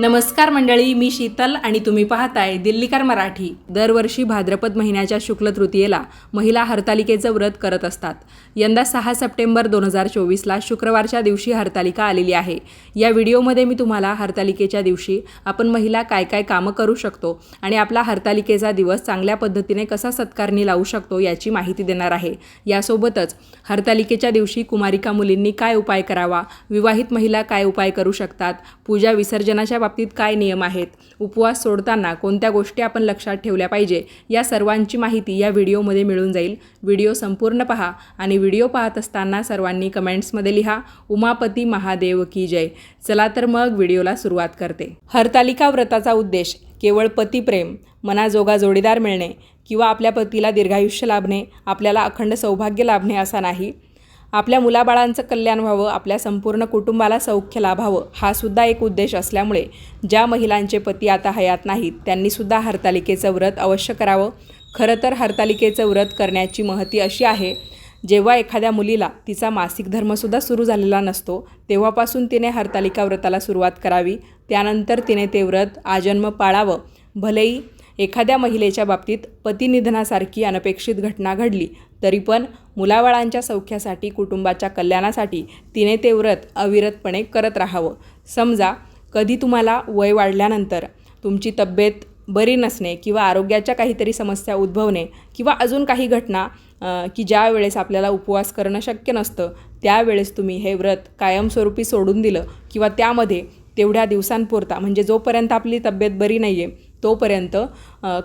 नमस्कार मंडळी मी शीतल आणि तुम्ही पाहताय दिल्लीकर मराठी. दरवर्षी भाद्रपद महिन्याच्या शुक्ल तृतीयेला महिला हरतालिकेचं व्रत करत असतात. यंदा सहा सप्टेंबर दोन हजार चोवीसला शुक्रवारच्या दिवशी हरतालिका आलेली आहे. या व्हिडिओमध्ये मी तुम्हाला हरतालिकेच्या दिवशी आपण महिला काय काय कामं करू शकतो आणि आपला हरतालिकेचा दिवस चांगल्या पद्धतीने कसा सत्कारणी लावू शकतो याची माहिती देणार आहे. यासोबतच हरतालिकेच्या दिवशी कुमारिका मुलींनी काय उपाय करावा विवाहित महिला काय उपाय करू शकतात पूजा विसर्जनाच्या बाबतीत काय नियम आहेत? उपवास सोडताना कोणत्या गोष्टी आपण लक्षात ठेवल्या पाहिजे? या सर्वांची माहिती या व्हिडिओमध्ये मिळून जाईल. व्हिडिओ संपूर्ण पहा आणि व्हिडिओ पाहत असताना सर्वांनी कमेंट्समध्ये लिहा उमापती महादेव की जय. चला तर मग व्हिडिओला सुरुवात करते. हरतालिका व्रताचा उद्देश केवळ पतिप्रेम मनाजोगा जोडीदार मिळणे किंवा आपल्या पतीला दीर्घायुष्य लाभणे आपल्याला अखंड सौभाग्य लाभणे असा नाही. आपल्या मुलाबाळांचं कल्याण व्हावं आपल्या संपूर्ण कुटुंबाला सौख्य लाभावं हा सुद्धा एक उद्देश असल्यामुळे ज्या महिलांचे पती आता हयात नाहीत त्यांनीसुद्धा हरतालिकेचं व्रत अवश्य करावं. खरं तर हरतालिकेचं व्रत करण्याची महती अशी आहे जेव्हा एखाद्या मुलीला तिचा मासिक धर्मसुद्धा सुरू झालेला नसतो तेव्हापासून तिने हरतालिका व्रताला सुरुवात करावी. त्यानंतर तिने ते व्रत आजन्म पाळावं. भलेही एखाद्या महिलेच्या बाबतीत पतिनिधनासारखी अनपेक्षित घटना घडली तरी पण मुलाबाळांच्या सौख्यासाठी कुटुंबाच्या कल्याणासाठी तिने ते व्रत अविरतपणे करत राहावं. समजा कधी तुम्हाला वय वाढल्यानंतर तुमची तब्येत बरी नसणे किंवा आरोग्याच्या काहीतरी समस्या उद्भवणे किंवा अजून काही घटना की ज्या वेळेस आपल्याला उपवास करणं शक्य नसतं त्यावेळेस तुम्ही हे व्रत कायमस्वरूपी सोडून दिलं किंवा त्यामध्ये तेवढ्या दिवसांपुरता म्हणजे जोपर्यंत आपली तब्येत बरी नाही आहे तोपर्यंत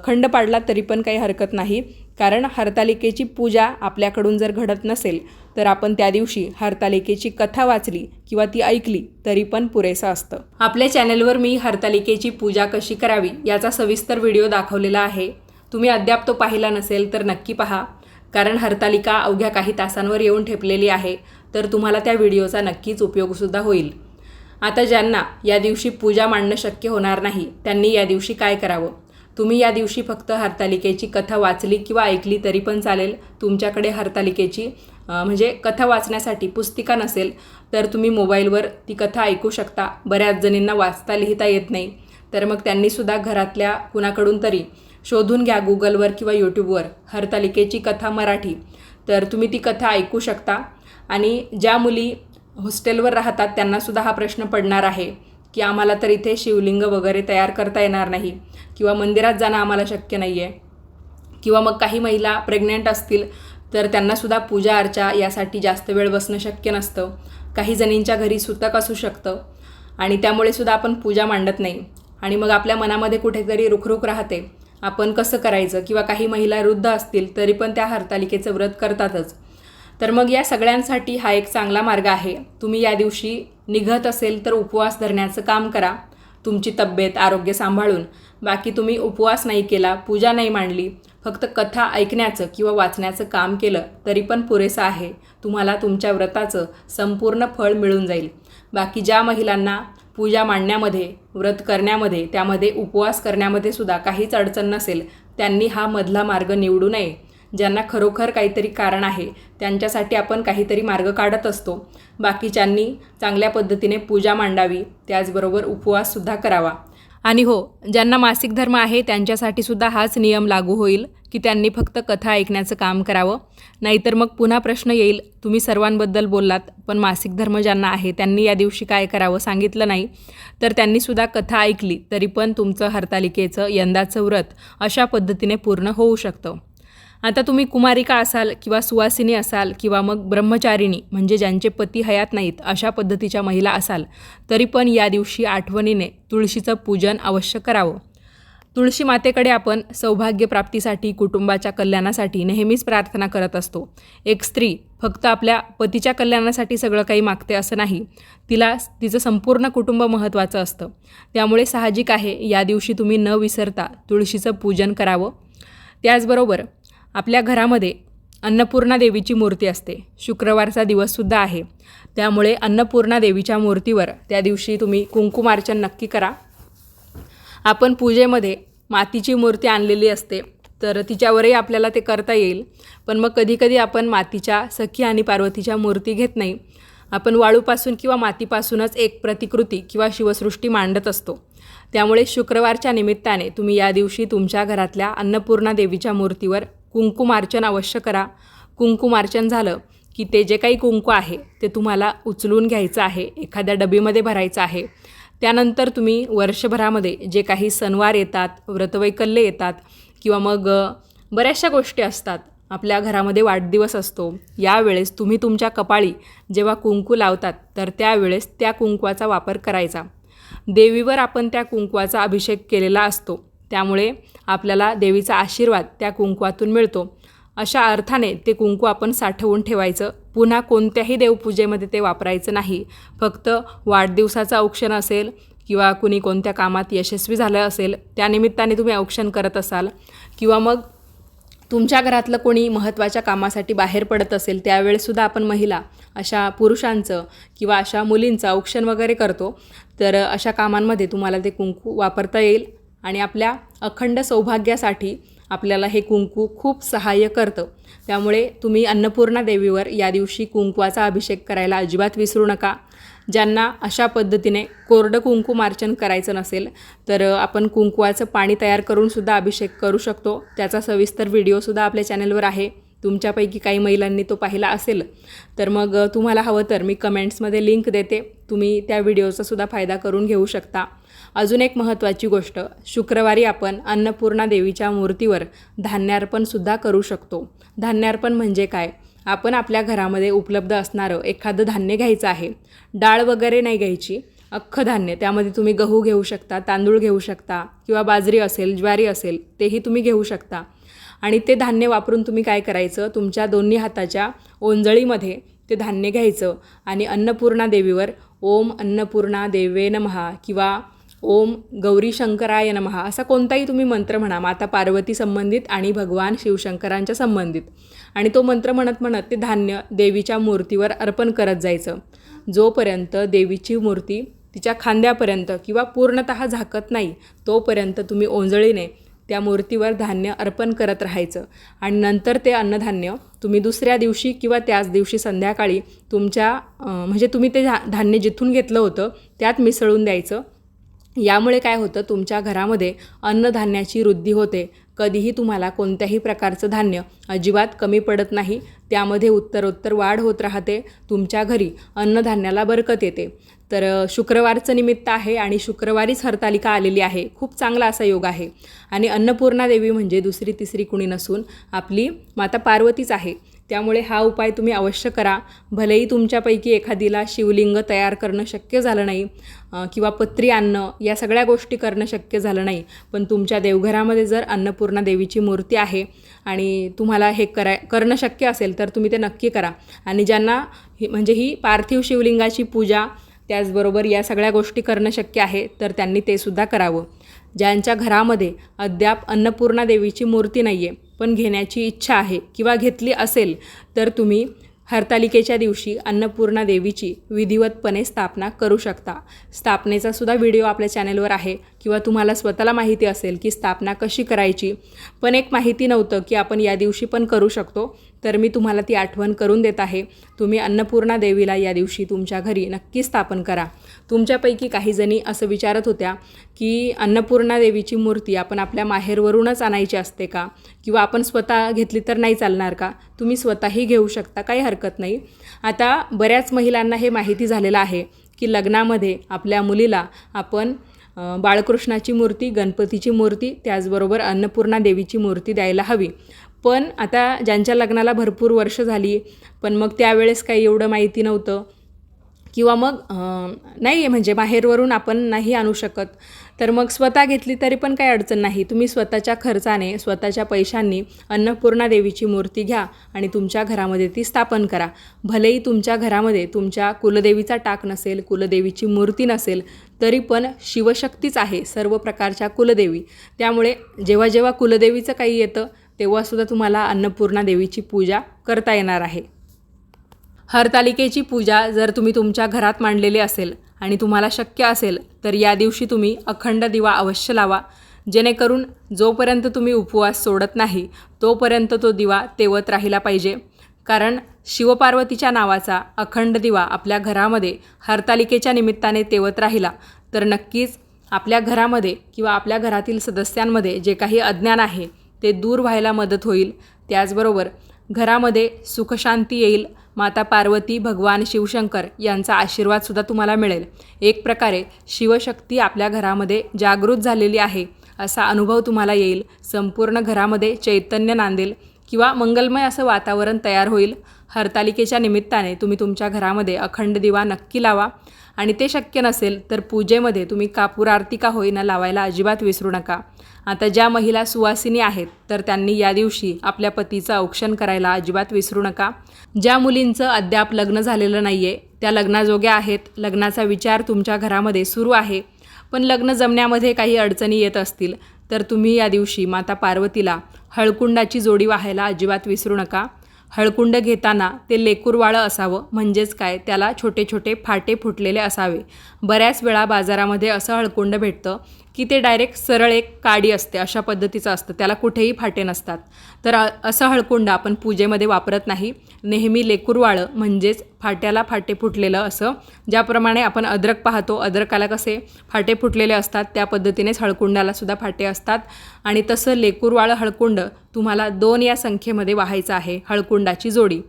खंड पाडला तरी पण काही हरकत नाही. कारण हरतालिकेची पूजा आपल्याकडून जर घडत नसेल तर आपण त्या दिवशी हरतालिकेची कथा वाचली किंवा ती ऐकली तरी पण पुरेसं असतं. आपल्या चॅनलवर मी हरतालिकेची पूजा कशी करावी याचा सविस्तर व्हिडिओ दाखवलेला आहे. तुम्ही अद्याप तो पाहिला नसेल तर नक्की पहा. कारण हरतालिका अवघ्या काही तासांवर येऊन ठेपलेली आहे तर तुम्हाला त्या व्हिडिओचा नक्कीच उपयोगसुद्धा होईल. आता ज्यांना या दिवशी पूजा मांडणं शक्य होणार नाही त्यांनी या दिवशी काय करावं? तुम्ही या दिवशी फक्त हरतालिकेची कथा वाचली किंवा ऐकली तरी पण चालेल. तुमच्याकडे हरतालिकेची म्हणजे कथा वाचण्यासाठी पुस्तिका नसेल तर तुम्ही मोबाईलवर ती कथा ऐकू शकता. बऱ्याच जणींना वाचता लिहिता येत नाही. तर मग त्यांनीसुद्धा घरातल्या कुणाकडून तरी शोधून घ्या गुगलवर किंवा यूट्यूबवर हरतालिकेची कथा मराठी. तर तुम्ही ती कथा ऐकू शकता. आणि ज्या मुली हॉस्टेलवर राहतात त्यांनासुद्धा हा प्रश्न पडणार आहे की आम्हाला तर इथे शिवलिंग वगैरे तयार करता येणार नाही किंवा मंदिरात जाणं आम्हाला शक्य नाही आहे किंवा मग काही महिला प्रेग्नेंट असतील तर त्यांनासुद्धा पूजा अर्चा यासाठी जास्त वेळ बसणं शक्य नसतं. काही जणींच्या घरी सुतक असू शकतं आणि त्यामुळे सुद्धा आपण पूजा मांडत नाही. आणि मग आपल्या मनामध्ये कुठेतरी रुखरुख राहते. आपण कसं करायचं? किंवा काही महिला वृद्ध असतील तरी पण त्या हरतालिकेचं व्रत करतातच. तर मग या सगळ्यांसाठी हा एक चांगला मार्ग आहे. तुम्ही या दिवशी निघत असेल तर उपवास धरण्याचं काम करा. तुमची तब्येत आरोग्य सांभाळून. बाकी तुम्ही उपवास नाही केला पूजा नाही मांडली फक्त कथा ऐकण्याचं किंवा वाचण्याचं काम केलं तरी पण पुरेसं आहे. तुम्हाला तुमच्या व्रताचं संपूर्ण फळ मिळून जाईल. बाकी ज्या महिलांना पूजा मांडण्यामध्ये व्रत करण्यामध्ये त्यामध्ये उपवास करण्यामध्ये सुद्धा काहीच अडचण नसेल त्यांनी हा मधला मार्ग निवडू नये. ज्यांना खरोखर काहीतरी कारण आहे त्यांच्यासाठी आपण काहीतरी मार्ग काढत असतो. बाकीच्यांनी चांगल्या पद्धतीने पूजा मांडावी त्याचबरोबर उपवाससुद्धा करावा. आणि हो ज्यांना मासिक धर्म आहे त्यांच्यासाठी सुद्धा हाच नियम लागू होईल की त्यांनी फक्त कथा ऐकण्याचं काम करावं. नाहीतर मग पुन्हा प्रश्न येईल तुम्ही सर्वांबद्दल बोललात पण मासिक धर्म ज्यांना आहे त्यांनी या दिवशी काय करावं सांगितलं नाही. तर त्यांनीसुद्धा कथा ऐकली तरी पण तुमचं हरतालिकेचं यंदाचं व्रत अशा पद्धतीने पूर्ण होऊ शकतं. आता तुम्ही कुमारिका असाल किंवा सुवासिनी असाल किंवा मग ब्रह्मचारिणी म्हणजे ज्यांचे पती हयात नाहीत अशा पद्धतीच्या महिला असाल तरी पण या दिवशी आठवणीने तुळशीचं पूजन अवश्य करावं. तुळशी मातेकडे आपण सौभाग्यप्राप्तीसाठी कुटुंबाच्या कल्याणासाठी नेहमीच प्रार्थना करत असतो. एक स्त्री फक्त आपल्या पतीच्या कल्याणासाठी सगळं काही मागते असं नाही. तिला तिचं संपूर्ण कुटुंब महत्त्वाचं असतं. त्यामुळे साहजिक आहे या दिवशी तुम्ही न विसरता तुळशीचं पूजन करावं. त्याचबरोबर आपल्या घरामध्ये अन्नपूर्णा देवीची मूर्ती असते. शुक्रवारचा दिवससुद्धा आहे. त्यामुळे अन्नपूर्णा देवीच्या मूर्तीवर त्या दिवशी तुम्ही कुंकुमार्चन नक्की करा. आपण पूजेमध्ये मातीची मूर्ती आणलेली असते. तर तिच्यावरही आपल्याला ते करता येईल. पण मग कधीकधी आपण मातीच्या सखी आणि पार्वतीच्या मूर्ती घेत नाही. आपण वाळूपासून किंवा मातीपासूनच एक प्रतिकृती किंवा शिवसृष्टी मांडत असतो. त्यामुळे शुक्रवारच्या निमित्ताने तुम्ही या दिवशी तुमच्या घरातल्या अन्नपूर्णा देवीच्या मूर्तीवर कुंकुमार्चन अवश्य करा. कुंकुमार्चन झालं की ते जे काही कुंकू आहे ते तुम्हाला उचलून घ्यायचं आहे एखाद्या डबीमध्ये भरायचं आहे. त्यानंतर तुम्ही वर्षभरामध्ये जे काही सणवार येतात व्रतवैकल्य येतात किंवा मग बऱ्याचशा गोष्टी असतात. आपल्या घरामध्ये वाढदिवस असतो. यावेळेस तुम्ही तुमच्या कपाळी जेव्हा कुंकू लावतात तर त्यावेळेस त्या कुंकवाचा वापर करायचा. देवीवर आपण त्या कुंकवाचा अभिषेक केलेला असतो. त्यामुळे आपल्याला देवीचा आशीर्वाद त्या कुंकवातून मिळतो. अशा अर्थाने ते कुंकू आपण साठवून ठेवायचं. पुन्हा कोणत्याही देवपूजेमध्ये ते वापरायचं नाही. फक्त वाढदिवसाचं औक्षण असेल किंवा कुणी कोणत्या कामात यशस्वी झालं असेल त्यानिमित्ताने तुम्ही औक्षण करत असाल. किंवा मग तुमच्या घरातलं कोणी महत्त्वाच्या कामासाठी बाहेर पडत असेल त्यावेळेसुद्धा आपण महिला अशा पुरुषांचं किंवा अशा मुलींचं औक्षण वगैरे करतो. तर अशा कामांमध्ये तुम्हाला ते कुंकू वापरता येईल. आणि आपल्या अखंड सौभाग्यासाठी आपल्याला हे कुंकू खूप सहाय्य करतं. त्यामुळे तुम्ही अन्नपूर्णा देवीवर या दिवशी कुंकवाचा अभिषेक करायला अजिबात विसरू नका. ज्यांना अशा पद्धतीने कोरडं कुंकुमार्चन करायचं नसेल तर आपण कुंकवाचं पाणी तयार करूनसुद्धा अभिषेक करू शकतो. त्याचा सविस्तर व्हिडिओसुद्धा आपल्या चॅनलवर आहे. तुमच्यापैकी काही महिलांनी तो पाहिला असेल तर मग तुम्हाला हवं तर मी कमेंट्समध्ये लिंक देते. तुम्ही त्या व्हिडिओचासुद्धा फायदा करून घेऊ शकता. अजून एक महत्त्वाची गोष्ट शुक्रवारी आपण अन्नपूर्णा देवीच्या मूर्तीवर धान्यार्पणसुद्धा करू शकतो. धान्यार्पण म्हणजे काय? आपण आपल्या घरामध्ये उपलब्ध असणारं एखादं धान्य घ्यायचं आहे. डाळ वगैरे नाही घ्यायची. अख्खं धान्य त्यामध्ये तुम्ही गहू घेऊ शकता तांदूळ घेऊ शकता किंवा बाजरी असेल ज्वारी असेल तेही तुम्ही घेऊ शकता. आणि ते धान्य वापरून तुम्ही काय करायचं? तुमच्या दोन्ही हाताच्या ओंजळीमध्ये ते धान्य घ्यायचं आणि अन्नपूर्णा देवीवर ओम अन्नपूर्णा देवे नमहा किंवा ओम गौरी शंकराय नमहा असा कोणताही तुम्ही मंत्र म्हणा माता पार्वती संबंधित आणि भगवान शिवशंकरांच्या संबंधित. आणि तो मंत्र म्हणत म्हणत ते धान्य देवीच्या मूर्तीवर अर्पण करत जायचं. जोपर्यंत देवीची मूर्ती तिच्या खांद्यापर्यंत किंवा पूर्णतः झाकत नाही तोपर्यंत तुम्ही ओंजळीने त्या मूर्तीवर धान्य अर्पण करत राहायचं. आणि नंतर ते अन्नधान्य तुम्ही दुसऱ्या दिवशी किंवा त्याच दिवशी संध्याकाळी तुमच्या म्हणजे तुम्ही ते धा धान्य जिथून घेतलं होतं त्यात मिसळून द्यायचं. यामुळे काय होतं तुमच्या घरामध्ये अन्नधान्याची वृद्धी होते. कधीही तुम्हाला कोणत्याही प्रकारचं धान्य अजिबात कमी पडत नाही. त्यामध्ये उत्तरोत्तर वाढ होत राहते. तुमच्या घरी अन्नधान्याला बरकत येते. तर शुक्रवारचं निमित्त आहे आणि शुक्रवारीच हरतालिका आलेली आहे. खूप चांगला असा योग आहे. आणि अन्नपूर्णा देवी म्हणजे दुसरी तिसरी कुणी नसून आपली माता पार्वतीच आहे. त्यामुळे हा उपाय तुम्ही अवश्य करा. भलेही तुमच्यापैकी एखादीला शिवलिंग तयार करणं शक्य झालं नाही किंवा पत्री आणणं या सगळ्या गोष्टी करणं शक्य झालं नाही पण तुमच्या देवघरामध्ये जर अन्नपूर्णा देवीची मूर्ती आहे आणि तुम्हाला हे कराय करणं शक्य असेल तर तुम्ही ते नक्की करा. आणि ज्यांना ही म्हणजे ही पार्थिव शिवलिंगाची पूजा त्याचबरोबर या सगळ्या गोष्टी करणं शक्य आहे तर त्यांनी ते सुद्धा करावं. ज्यांच्या घरामध्ये अद्याप अन्नपूर्णा देवीची मूर्ती नाही आहे पण घेण्याची इच्छा आहे किंवा घेतली असेल तर तुम्ही हरतालिकेच्या दिवशी अन्नपूर्णा देवीची विधिवतपणे स्थापना करू शकता. स्थापनेचा सुद्धा व्हिडिओ आपल्या चॅनलवर आहे किंवा तुम्हाला स्वतःला माहिती असेल की स्थापना कशी करायची. पण एक माहिती नव्हतं की आपण या दिवशी पण करू शकतो. तर मी तुम्हाला ती आठवण करून देत आहे. तुम्ही अन्नपूर्णा देवीला या दिवशी तुमच्या घरी नक्की स्थापन करा. तुमच्यापैकी काही जणी असं विचारत होत्या की अन्नपूर्णा देवीची मूर्ती आपण आपल्या माहेरवरूनच आणायची असते का? किंवा आपण स्वतः घेतली तर नाही चालणार का? तुम्ही स्वतःही घेऊ शकता काही हरकत नाही. आता बऱ्याच महिलांना हे माहिती झालेलं आहे की लग्नामध्ये आपल्या मुलीला आपण बाळकृष्णाची मूर्ती गणपतीची मूर्ती त्याचबरोबर अन्नपूर्णा देवीची मूर्ती द्यायला हवी. पण आता ज्यांच्या लग्नाला भरपूर वर्ष झाली पण मग त्यावेळेस काही एवढं माहिती नव्हतं. किंवा मग नाही आहे म्हणजे बाहेरवरून आपण नाही आणू शकत. तर मग स्वतः घेतली तरी पण काही अडचण नाही. तुम्ही स्वतःच्या खर्चाने स्वतःच्या पैशांनी अन्नपूर्णा देवीची मूर्ती घ्या आणि तुमच्या घरामध्ये ती स्थापन करा. भलेही तुमच्या घरामध्ये तुमच्या कुलदेवीचा टाक नसेल कुलदेवीची मूर्ती नसेल तरी पण शिवशक्तीच आहे सर्व प्रकारच्या कुलदेवी. त्यामुळे जेव्हा जेव्हा कुलदेवीचं काही येतं तेव्हासुद्धा तुम्हाला अन्नपूर्णा देवीची पूजा करता येणार आहे. हरतालिकेची पूजा जर तुम्ही तुमच्या घरात मांडलेली असेल आणि तुम्हाला शक्य असेल तर या दिवशी तुम्ही अखंड दिवा अवश्य लावा. जेणेकरून जोपर्यंत तुम्ही उपवास सोडत नाही तोपर्यंत तो दिवा तेवत राहिला पाहिजे. कारण शिवपार्वतीच्या नावाचा अखंड दिवा आपल्या घरामध्ये हरतालिकेच्या निमित्ताने तेवत राहिला तर नक्कीच आपल्या घरामध्ये किंवा आपल्या घरातील सदस्यांमध्ये जे काही अज्ञान आहे ते दूर व्हायला मदत होईल. त्याचबरोबर घरामध्ये सुखशांती येईल. माता पार्वती भगवान शिवशंकर यांचा आशीर्वादसुद्धा तुम्हाला मिळेल. एक प्रकारे शिवशक्ती आपल्या घरामध्ये जागृत झालेली आहे असा अनुभव तुम्हाला येईल. संपूर्ण घरामध्ये चैतन्य नांदेल किंवा मंगलमय असं वातावरण तयार होईल. हरतालिकेच्या निमित्ताने तुम्ही तुमच्या घरामध्ये अखंड दिवा नक्की लावा. आणि ते शक्य नसेल तर पूजेमध्ये तुम्ही कापूर आरती का होईना लावायला अजिबात विसरू नका. आता ज्या महिला सुवासिनी आहेत तर त्यांनी या दिवशी आपल्या पतीचं औक्षण करायला अजिबात विसरू नका. ज्या मुलींचं अद्याप लग्न झालेलं नाही आहे त्या लग्नाजोग्या आहेत. लग्नाचा विचार तुमच्या घरामध्ये सुरू आहे. पण लग्न जमण्यामध्ये काही अडचणी येत असतील तर तुम्ही या दिवशी माता पार्वतीला हळकुंडाची जोडी वाहायला अजिबात विसरू नका. हळकुंड घेताना ते लेकूरवाळं असावं. म्हणजेच काय? त्याला छोटे छोटे फाटे फुटलेले असावे. बऱ्याच वेळा बाजारामध्ये असं हळकुंड भेटतं की ते डायरेक्ट सरळ एक काडी असते. अशा पद्धतीचं असतं. त्याला कुठेही फाटे नसतात. तर असा असं हळकुंड आपण पूजेमध्ये वापरत नाही. नेहमी लेकुरवाळं म्हणजेच फाट्याला फाटे फुटलेलं असं. ज्याप्रमाणे आपण अद्रक पाहतो अद्रकाला कसे फाटे फुटलेले असतात त्या पद्धतीनेच हळकुंडालासुद्धा फाटे असतात. आणि तसं लेकुरवाळं हळकुंड तुम्हाला दोन या संख्येमध्ये वाहायचं आहे हळकुंडाची जोडी.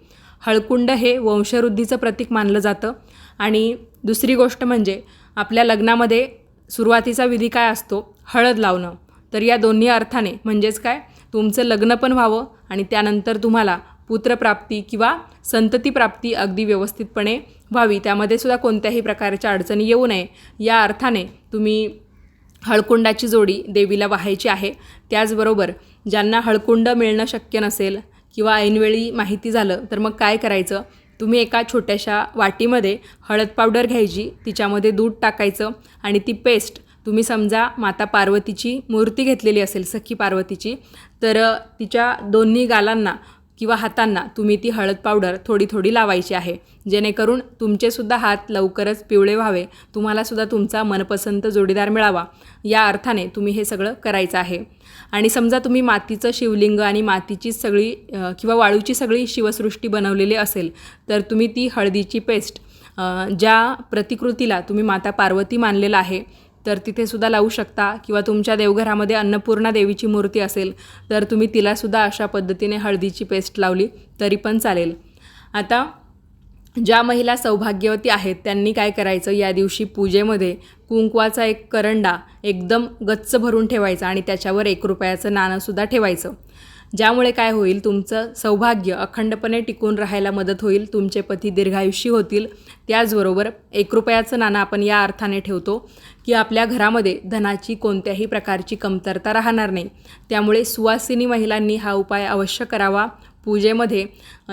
हळकुंड हे वंशवृद्धीचं प्रतीक मानलं जातं. आणि दुसरी गोष्ट म्हणजे आपल्या लग्नामध्ये सुरुवातीचा विधी काय असतो? हळद लावणं. तर या दोन्ही अर्थाने म्हणजेच काय? तुमचं लग्न पण व्हावं आणि त्यानंतर तुम्हाला पुत्रप्राप्ती किंवा संततीप्राप्ती अगदी व्यवस्थितपणे व्हावी. त्यामध्ये सुद्धा कोणत्याही प्रकारच्या अडचणी येऊ नये. या अर्थाने तुम्ही हळकुंडाची जोडी देवीला वाहायची आहे. त्याचबरोबर ज्यांना हळकुंड मिळणं शक्य नसेल किंवा ऐनवेळी माहिती झालं तर मग काय करायचं? तुम्ही एका छोट्याशा वाटीमध्ये हळद पावडर घ्यायची तिच्यामध्ये दूध टाकायचं आणि ती पेस्ट तुम्ही समजा माता पार्वतीची मूर्ती घेतलेली असेल सखी पार्वतीची तर तिच्या दोन्ही गालांना किंवा हातांना तुम्ही ती हळद पावडर थोडी थोडी लावायची आहे. जेणेकरून तुमचेसुद्धा हात लवकरच पिवळे व्हावे. तुम्हालासुद्धा तुमचा मनपसंत जोडीदार मिळावा. या अर्थाने तुम्ही हे सगळं करायचं आहे. आणि समजा तुम्ही मातीचं शिवलिंग आणि मातीची सगळी किंवा वाळूची सगळी शिवसृष्टी बनवलेली असेल तर तुम्ही ती हळदीची पेस्ट ज्या प्रतिकृतीला तुम्ही माता पार्वती मानलेला आहे तर तिथे सुद्धा लावू शकता किंवा तुमच्या देवघरामध्ये अन्नपूर्णा देवीची मूर्ती असेल तर तुम्ही तिलासुद्धा अशा पद्धतीने हळदीची पेस्ट लावली तरी पण चालेल. आता ज्या महिला सौभाग्यवती आहेत त्यांनी काय करायचं? या दिवशी पूजेमध्ये कुंकवाचा एक करंडा एकदम गच्च भरून ठेवायचा आणि त्याच्यावर एक रुपयाचं नाणंसुद्धा ठेवायचं. ज्यामुळे काय होईल तुमचं सौभाग्य अखंडपणे टिकून राहायला मदत होईल तुमचे पती दीर्घायुषी होतील. त्याचबरोबर एक रुपयाचं नाणं आपण या अर्थाने ठेवतो की आपल्या घरामध्ये धनाची कोणत्याही प्रकारची कमतरता राहणार नाही. त्यामुळे सुवासिनी महिलांनी हा उपाय अवश्य करावा. पूजेमध्ये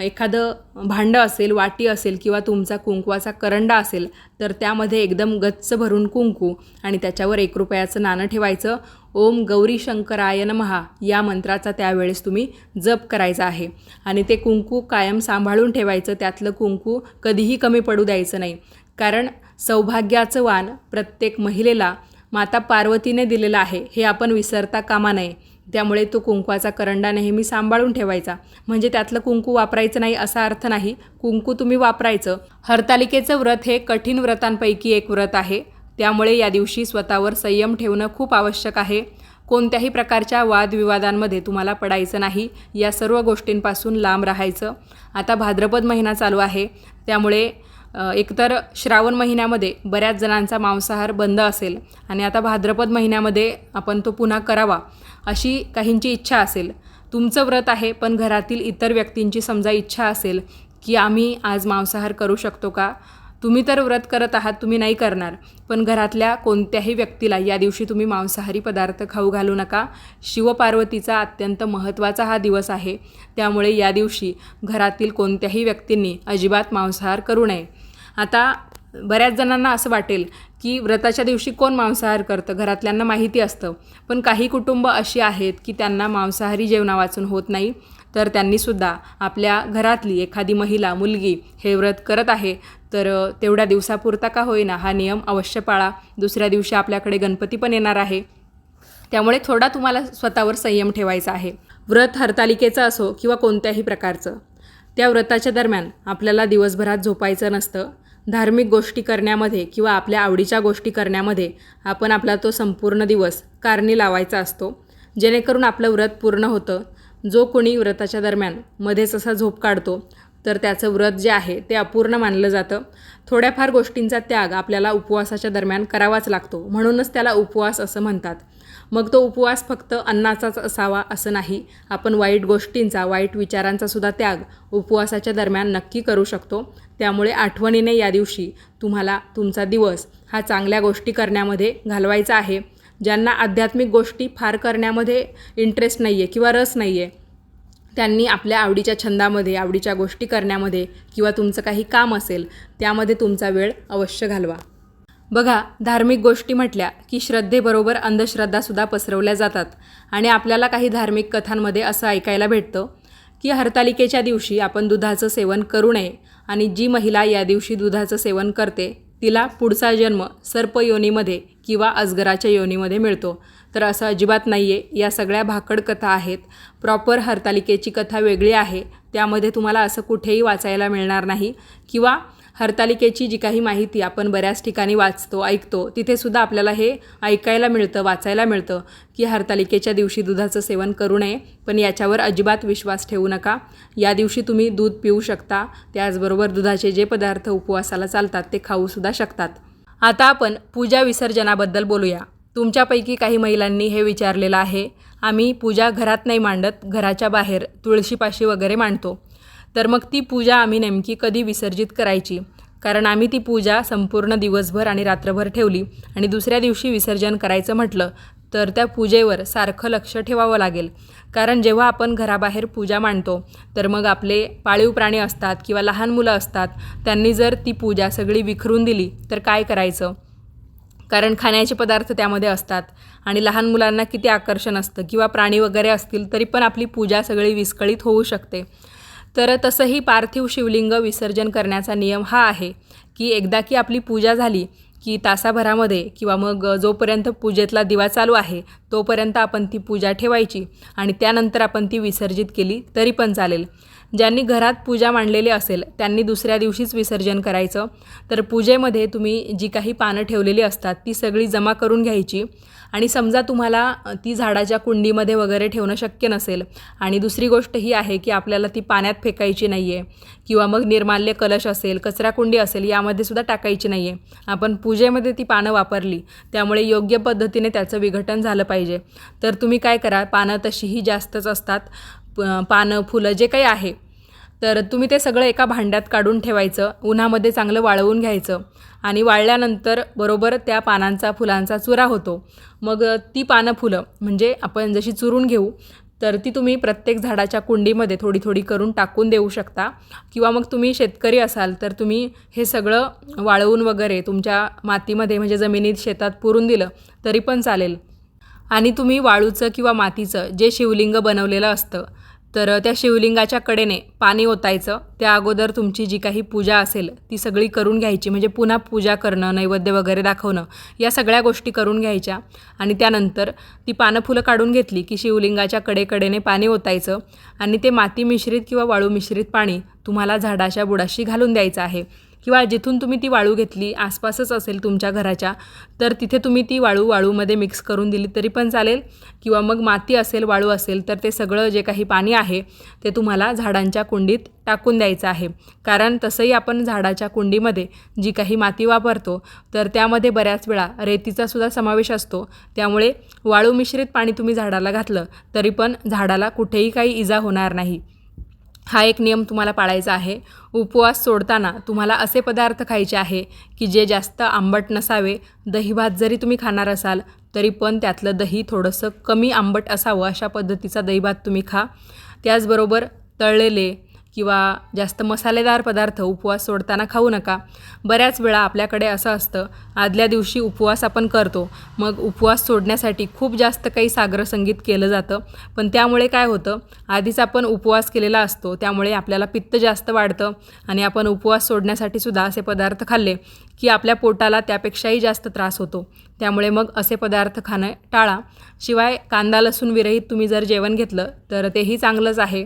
एखादं भांडं असेल वाटी असेल किंवा तुमचा कुंकवाचा करंडा असेल तर त्यामध्ये एकदम गच्च भरून कुंकू आणि त्याच्यावर एक रुपयाचं नाणं ठेवायचं. ओम गौरी शंकराय नमहा या मंत्राचा त्यावेळेस तुम्ही जप करायचा आहे. आणि ते कुंकू कायम सांभाळून ठेवायचं त्यातलं कुंकू कधीही कमी पडू द्यायचं नाही. कारण सौभाग्याचं वाण प्रत्येक महिलेला माता पार्वतीने दिलेलं आहे हे आपण विसरता कामा नये. त्यामुळे तो कुंकवाचा करंडा नेहमी सांभाळून ठेवायचा. म्हणजे त्यातलं कुंकू वापरायचं नाही असा अर्थ नाही. कुंकू तुम्ही वापरायचं. हरतालिकेचं व्रत हे कठीण व्रतांपैकी एक व्रत आहे. त्यामुळे या दिवशी स्वतःवर संयम ठेवणं खूप आवश्यक आहे. कोणत्याही प्रकारच्या वादविवादांमध्ये तुम्हाला पडायचं नाही. या सर्व गोष्टींपासून लांब राहायचं. आता भाद्रपद महिना चालू आहे. त्यामुळे एकतर श्रावण महिन्यामध्ये बऱ्याच जणांचा मांसाहार बंद असेल आणि आता भाद्रपद महिन्यामध्ये आपण तो पुन्हा करावा अशी काहींची इच्छा असेल. तुमचं व्रत आहे पण घरातील इतर व्यक्तींची समजा इच्छा असेल की आम्ही आज मांसाहार करू शकतो का? तुम्ही तर व्रत करत आहात तुम्ही नाही करणार. पण घरातल्या कोणत्याही व्यक्तीला या दिवशी तुम्ही मांसाहारी पदार्थ खाऊ घालू नका. शिवपार्वतीचा अत्यंत महत्त्वाचा हा दिवस आहे. त्यामुळे या दिवशी घरातील कोणत्याही व्यक्तींनी अजिबात मांसाहार करू नये. आता बऱ्याच जणांना असं वाटेल की व्रताच्या दिवशी कोण मांसाहार करतं? घरातल्यांना माहिती असतं. पण काही कुटुंब अशी आहेत की त्यांना मांसाहारी जेवणा वाचून होत नाही. तर त्यांनीसुद्धा आपल्या घरातली एखादी महिला मुलगी हे व्रत करत आहे. तर तेवढ्या दिवसापुरता का होईना हा नियम अवश्य पाळा. दुसऱ्या दिवशी आपल्याकडे गणपती पण येणार आहे. त्यामुळे थोडा तुम्हाला स्वतःवर संयम ठेवायचा आहे. व्रत हरतालिकेचं असो किंवा कोणत्याही प्रकारचं. त्या व्रताच्या दरम्यान आपल्याला दिवसभरात झोपायचं नसतं. धार्मिक गोष्टी करण्यामध्ये किंवा आपल्या आवडीच्या गोष्टी करण्यामध्ये आपण आपला तो संपूर्ण दिवस कारणी लावायचा असतो. जेणेकरून आपलं व्रत पूर्ण होतं. जो कोणी व्रताच्या दरम्यान मध्येच असा झोप काढतो तर त्याचं व्रत जे आहे ते अपूर्ण मानलं जातं. थोड्याफार गोष्टींचा त्याग आपल्याला उपवासाच्या दरम्यान करावाच लागतो. म्हणूनच त्याला उपवास असं म्हणतात. मग तो उपवास फक्त अन्नाचाच असावा असं नाही. आपण वाईट गोष्टींचा वाईट विचारांचा सुद्धा त्याग उपवासाच्या दरम्यान नक्की करू शकतो. त्यामुळे आठवणीने या दिवशी तुम्हाला तुमचा दिवस हा चांगल्या गोष्टी करण्यामध्ये घालवायचा आहे. ज्यांना आध्यात्मिक गोष्टी फार करण्यामध्ये इंटरेस्ट नाही आहे किंवा रस नाही आहे त्यांनी आपल्या आवडीच्या छंदामध्ये आवडीच्या गोष्टी करण्यामध्ये किंवा तुमचं काही काम असेल त्यामध्ये तुमचा वेळ अवश्य घालवा. बघा धार्मिक गोष्टी म्हटल्या की श्रद्धेबरोबर अंधश्रद्धासुद्धा पसरवल्या जातात आणि आपल्याला काही धार्मिक कथांमध्ये असं ऐकायला भेटतं की हरतालिकेच्या दिवशी आपण दुधाचं सेवन करू नये आणि जी महिला या दिवशी दुधाचं सेवन करते तिला पुढचा जन्म सर्प योनीमध्ये किंवा अजगराच्या योनीमध्ये मिळतो. तर असं अजिबात नाही आहे या सगळ्या भाकड कथा आहेत. प्रॉपर हरतालिकेची कथा वेगळी आहे. त्यामध्ये तुम्हाला असं कुठेही वाचायला मिळणार नाही. किंवा हरतालिकेची जी काही माहिती आपण बऱ्याच ठिकाणी वाचतो ऐकतो तिथेसुद्धा आपल्याला हे ऐकायला मिळतं वाचायला मिळतं की हरतालिकेच्या दिवशी दुधाचं सेवन करू नये. पण याच्यावर अजिबात विश्वास ठेवू नका. या दिवशी तुम्ही दूध पिऊ शकता. त्याचबरोबर दुधाचे जे पदार्थ उपवासाला चालतात ते खाऊसुद्धा शकतात. आता आपण पूजा विसर्जनाबद्दल बोलूया. तुमच्यापैकी काही महिलांनी हे विचारलेलं आहे. आम्ही पूजा घरात नाही मांडत घराच्या बाहेर तुळशीपाशी वगैरे मांडतो. तर मग ती पूजा आम्ही नेमकी कधी विसर्जित करायची? कारण आम्ही ती पूजा संपूर्ण दिवसभर आणि रात्रभर ठेवली आणि दुसऱ्या दिवशी विसर्जन करायचं म्हटलं तर त्या पूजेवर सारखं लक्ष ठेवावं लागेल. कारण जेव्हा आपण घराबाहेर पूजा मांडतो तर मग आपले पाळीव प्राणी असतात किंवा लहान मुलं असतात त्यांनी जर ती पूजा सगळी विखरून दिली तर काय करायचं? कारण खाण्याचे पदार्थ त्यामध्ये असतात. आणि लहान मुलांना किती आकर्षण असतं. किंवा प्राणी वगैरे असतील तरी पण आपली पूजा सगळी विस्कळीत होऊ शकते. तर तसंही पार्थिव शिवलिंग विसर्जन करण्याचा नियम हा आहे की एकदा की आपली पूजा झाली की तासाभरामध्ये किंवा मग जोपर्यंत पूजेतला दिवा चालू आहे तोपर्यंत आपण ती पूजा ठेवायची आणि त्यानंतर आपण ती विसर्जित केली तरी पण चालेल. ज्यांनी घरात पूजा मांडलेली असेल त्यांनी दुसऱ्या दिवशीच विसर्जन करायचं. तर पूजेमध्ये तुम्ही जी काही पानं ठेवलेली असतात ती सगळी जमा करून घ्यायची. आणि समजा तुम्हाला ती झाडाच्या कुंडीमध्ये वगैरे ठेवणं शक्य नसेल आणि दुसरी गोष्ट ही आहे की आपल्याला ती पाण्यात फेकायची नाही आहे किंवा मग निर्माल्य कलश असेल कचराकुंडी असेल यामध्ये सुद्धा टाकायची नाही आहे आपण पूजेमध्ये ती पानं वापरली त्यामुळे योग्य पद्धतीने त्याचं विघटन झालं पाहिजे. तर तुम्ही काय करा पानं तशीही जास्तच असतात. पानं फुलं जे काही आहे तर तुम्ही ते सगळं एका भांड्यात काढून ठेवायचं उन्हामध्ये चांगलं वाळवून घ्यायचं आणि वाळल्यानंतर बरोबर त्या पानांचा फुलांचा चुरा होतो. मग ती पानं फुलं म्हणजे आपण जशी चुरून घेऊ तर ती तुम्ही प्रत्येक झाडाच्या कुंडीमध्ये थोडी थोडी करून टाकून देऊ शकता. किंवा मग तुम्ही शेतकरी असाल तर तुम्ही हे सगळं वाळवून वगैरे तुमच्या मातीमध्ये म्हणजे जमिनीत शेतात पुरून दिलं तरी पण चालेल. आणि तुम्ही वाळूचं किंवा मातीचं जे शिवलिंग बनवलेलं असतं तर त्या शिवलिंगाच्या कडेने पाणी ओतायचं. त्या अगोदर तुमची जी काही पूजा असेल ती सगळी करून घ्यायची. म्हणजे पुन्हा पूजा करणं नैवेद्य वगैरे दाखवणं या सगळ्या गोष्टी करून घ्यायच्या. आणि त्यानंतर ती पानं फुलं काढून घेतली की शिवलिंगाच्या कडेकडेने पाणी ओतायचं आणि ते माती मिश्रित किंवा वाळू मिश्रित पाणी तुम्हाला झाडाच्या बुडाशी घालून द्यायचं आहे. किंवा जिथून तुम्ही ती वाळू घेतली आसपासच असेल तुमच्या घराच्या तर तिथे तुम्ही ती वाळू वाळूमध्ये मिक्स करून दिली तरी पण चालेल. किंवा मग माती असेल वाळू असेल तर ते सगळं जे काही पाणी आहे ते तुम्हाला झाडांच्या कुंडीत टाकून द्यायचं आहे. कारण तसंही आपण झाडाच्या कुंडीमध्ये जी काही माती वापरतो तर त्यामध्ये बऱ्याच वेळा रेतीचा सुद्धा समावेश असतो. त्यामुळे वाळू मिश्रित पाणी तुम्ही झाडाला घातलं तरी पण झाडाला कुठेही काही इजा होणार नाही. हा एक नियम तुम्हाला पाळायचा आहे. उपवास सोडताना तुम्हाला असे पदार्थ खायचे आहे की जे जास्त आंबट नसावे. दही भात जरी तुम्ही खाणार असाल तरी पण त्यातलं दही थोडंसं कमी आंबट असावं अशा पद्धतीचा दहीभात तुम्ही खा. त्याचबरोबर तळलेले किंवा जास्त मसालेदार पदार्थ उपवास सोडताना खाऊ नका. बऱ्याच वेळा आपल्याकडे असं असतं आदल्या दिवशी उपवास आपण करतो. मग उपवास सोडण्यासाठी खूप जास्त काही सागरसंगीत केलं जातं. पण त्यामुळे काय होतं आधीच आपण उपवास केलेला असतो त्यामुळे आपल्याला पित्त जास्त वाढतं आणि आपण उपवास सोडण्यासाठी सुद्धा असे पदार्थ खाल्ले की आपल्या पोटाला त्यापेक्षाही जास्त त्रास होतो. त्यामुळे मग असे पदार्थ खाणं टाळा. शिवाय कांदा लसूण विरहित तुम्ही जर जेवण घेतलं तर तेही चांगलंच आहे.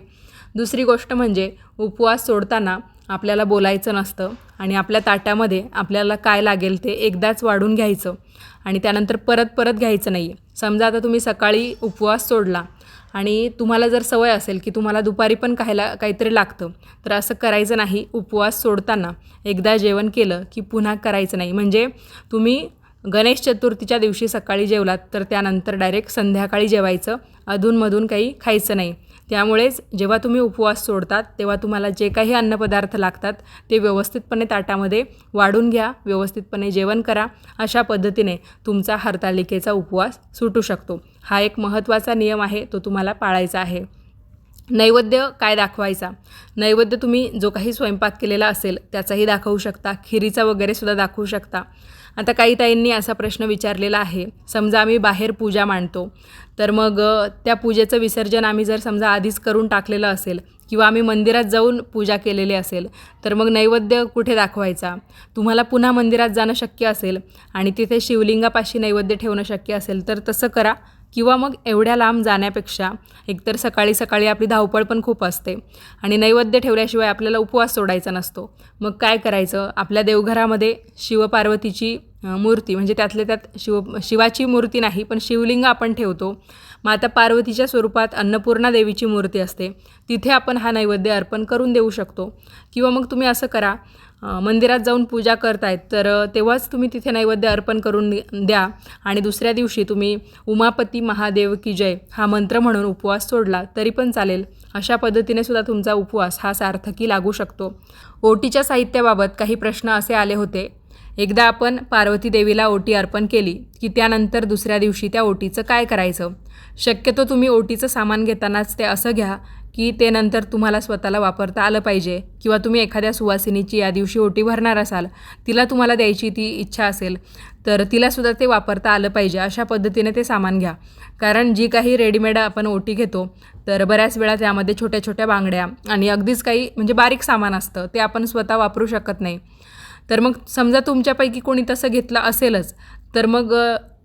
दुसरी गोष्ट म्हणजे उपवास सोडताना आपल्याला बोलायचं नसतं आणि आपल्या ताटामध्ये आपल्याला काय लागेल ते एकदाच वाढून घ्यायचं आणि त्यानंतर परत परत घ्यायचं नाही. आहे समजा आता तुम्ही सकाळी उपवास सोडला आणि तुम्हाला जर सवय असेल की तुम्हाला दुपारी पण खायला काहीतरी लागतं तर असं करायचं नाही उपवास सोडताना. एकदा जेवण केलं की पुन्हा करायचं नाही. म्हणजे तुम्ही गणेश चतुर्थीच्या दिवशी सकाळी जेवलात तर त्यानंतर डायरेक्ट संध्याकाळी जेवायचं अधूनमधून काही खायचं नाही. त्यामुळेच जेव्हा तुम्ही उपवास सोडतात तेव्हा तुम्हाला जे काही अन्नपदार्थ लागतात ते व्यवस्थितपणे ताटामध्ये वाढून घ्या व्यवस्थितपणे जेवण करा. अशा पद्धतीने तुमचा हरतालिकेचा उपवास सुटू शकतो. हा एक महत्त्वाचा नियम आहे तो तुम्हाला पाळायचा आहे. नैवेद्य काय दाखवायचा? नैवेद्य तुम्ही जो काही स्वयंपाक केलेला असेल त्याचाही दाखवू शकता. खिरीचा वगैरे सुद्धा दाखवू शकता. आता काही ताईंनी असा प्रश्न विचारलेला आहे. समजा आम्ही बाहेर पूजा मांडतो. तर मग त्या पूजेचं विसर्जन आम्ही जर समजा आधीच करून टाकलेलं असेल किंवा आम्ही मंदिरात जाऊन पूजा केलेली असेल तर मग नैवेद्य कुठे दाखवायचा? तुम्हाला पुन्हा मंदिरात जाणं शक्य असेल आणि तिथे शिवलिंगापाशी नैवेद्य ठेवणं शक्य असेल तर तसं करा. किंवा मग एवढ्या लांब जाण्यापेक्षा एकतर सकाळी सकाळी आपली धावपळ पण खूप असते आणि नैवेद्य ठेवल्याशिवाय आपल्याला उपवास सोडायचा नसतो. मग काय करायचं? आपल्या देवघरामध्ये शिवपार्वतीची मूर्ती म्हणजे त्यातल्या त्यात शिव शिवाची मूर्ती नाही पण शिवलिंग आपण ठेवतो. माता पार्वतीच्या स्वरूपात अन्नपूर्णा देवीची मूर्ती असते. तिथे आपण हा नैवेद्य अर्पण करून देऊ शकतो. किंवा मग तुम्ही असं करा मंदिरात जाऊन पूजा करतायत तर तेव्हाच तुम्ही तिथे नैवेद्य अर्पण करून द्या. आणि दुसऱ्या दिवशी तुम्ही उमापती महादेव की जय हा मंत्र म्हणून उपवास सोडला तरी पण चालेल. अशा पद्धतीने सुद्धा तुमचा उपवास हा सार्थकी लागू शकतो. ओटीच्या साहित्याबाबत काही प्रश्न असे आले होते. एकदा आपण पार्वती देवीला ओटी अर्पण केली की त्यानंतर दुसऱ्या दिवशी त्या ओटीचं काय करायचं? शक्यतो तुम्ही ओटीचं सामान घेतानाच ते असं घ्या की ते नंतर तुम्हाला स्वतःला वापरता आलं पाहिजे किंवा तुम्ही एखाद्या सुवासिनीची या दिवशी ओटी भरणार असाल तिला तुम्हाला द्यायची ती इच्छा असेल तर तिलासुद्धा ते वापरता आलं पाहिजे. अशा पद्धतीने ते सामान घ्या. कारण जी काही रेडीमेड आपण ओटी घेतो तर बऱ्याच वेळा त्यामध्ये छोट्या छोट्या बांगड्या आणि अगदीच काही म्हणजे बारीक सामान असतं ते आपण स्वतः वापरू शकत नाही. तर मग समजा तुमच्यापैकी कोणी तसं घेतलं असेलच तर मग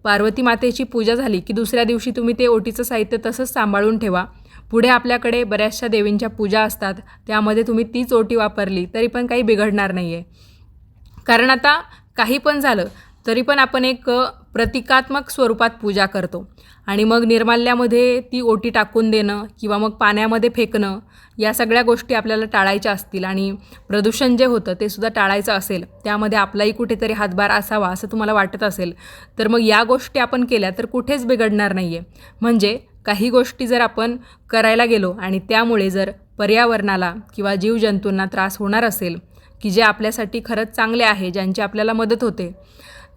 पार्वती मातेची पूजा झाली की दुसऱ्या दिवशी तुम्ही ते ओटीचं साहित्य तसंच सांभाळून ठेवा. पुढे आपल्याकडे बऱ्याचशा देवींच्या पूजा असतात त्यामध्ये तुम्ही तीच ओटी वापरली तरी पण काही बिघडणार नाही आहे कारण आता काही पण झालं तरी पण आपण एक प्रतिकात्मक स्वरूपात पूजा करतो. आणि मग निर्माल्यामध्ये ती ओटी टाकून देणं किंवा मग पाण्यामध्ये फेकणं या सगळ्या गोष्टी आपल्याला टाळायच्या असतील आणि प्रदूषण जे होतं ते सुद्धा टाळायचं असेल त्यामध्ये आपलाही कुठेतरी हातभार असावा असं तुम्हाला वाटत असेल तर मग या गोष्टी आपण केल्या तर कुठेच बिघडणार नाही आहे म्हणजे काही गोष्टी जर आपण करायला गेलो आणि त्यामुळे जर पर्यावरणाला किंवा जीवजंतूंना त्रास होणार असेल की जे आपल्यासाठी खरंच चांगले आहे ज्यांची आपल्याला मदत होते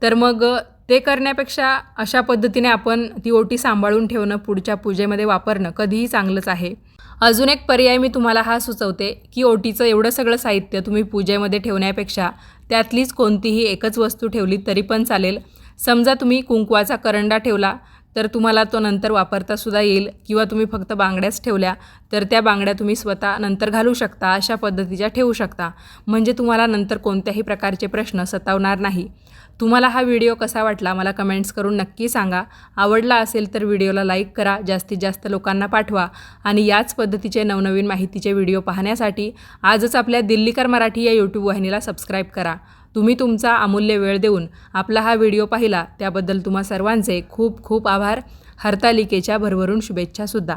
तर मग ते करण्यापेक्षा अशा पद्धतीने आपण ती ओटी सांभाळून ठेवणं पुढच्या पूजेमध्ये वापरणं कधीही चांगलंच आहे. अजून एक पर्याय मी तुम्हाला हा सुचवते की ओटीचं एवढं सगळं साहित्य तुम्ही पूजेमध्ये ठेवण्यापेक्षा त्यातलीच कोणतीही एकच वस्तू ठेवली तरी पण चालेल. समजा तुम्ही कुंकवाचा करंडा ठेवला तर तुम्हाला तो नंतर वापरता सुद्धा येईल किंवा तुम्ही फक्त बांगड्याच ठेवल्या तर त्या बांगड्या तुम्ही स्वतः नंतर घालू शकता अशा पद्धतीच्या ठेवू शकता. म्हणजे तुम्हाला नंतर कोणत्याही प्रकारचे प्रश्न सतावणार नाही. तुम्हाला हा व्हिडिओ कसा वाटला मला कमेंट्स करून नक्की सांगा. आवडला असेल तर व्हिडिओला लाईक करा जास्तीत जास्त लोकांना पाठवा आणि याच पद्धतीचे नवनवीन माहितीचे व्हिडिओ पाहण्यासाठी आजच आपल्या दिल्लीकर मराठी या यूट्यूब वाहिनीला सबस्क्राईब करा. तुम्ही तुमचा अमूल्य वेळ देऊन आपला हा व्हिडिओ पाहिला त्याबद्दल तुम्हा सर्वांचे खूप खूप आभार. हरतालिकेच्या भरभरून शुभेच्छासुद्धा.